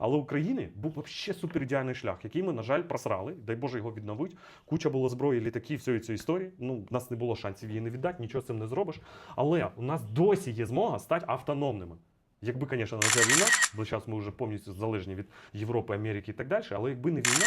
Але України був взагалі суперідеальний шлях, який ми, на жаль, просрали. Дай Боже його відновить. Куча було зброї, літаків, всієї цієї історії. Ну, в нас не було шансів її не віддати, нічого з цим не зробиш. Але у нас досі є змога стати автономними. Якби, звісно, не ця війна, бо зараз ми вже повністю залежні від Європи, Америки і так далі. Але якби не війна,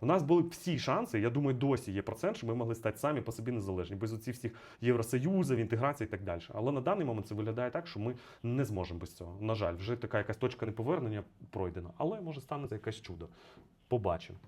у нас були всі шанси, я думаю, досі є процент, що ми могли стати самі по собі незалежні, без оці всіх євросоюзів, інтеграції і так далі. Але на даний момент це виглядає так, що ми не зможемо без цього. На жаль, вже така якась точка неповернення пройдена. Але може станеться якесь чудо. Побачимо.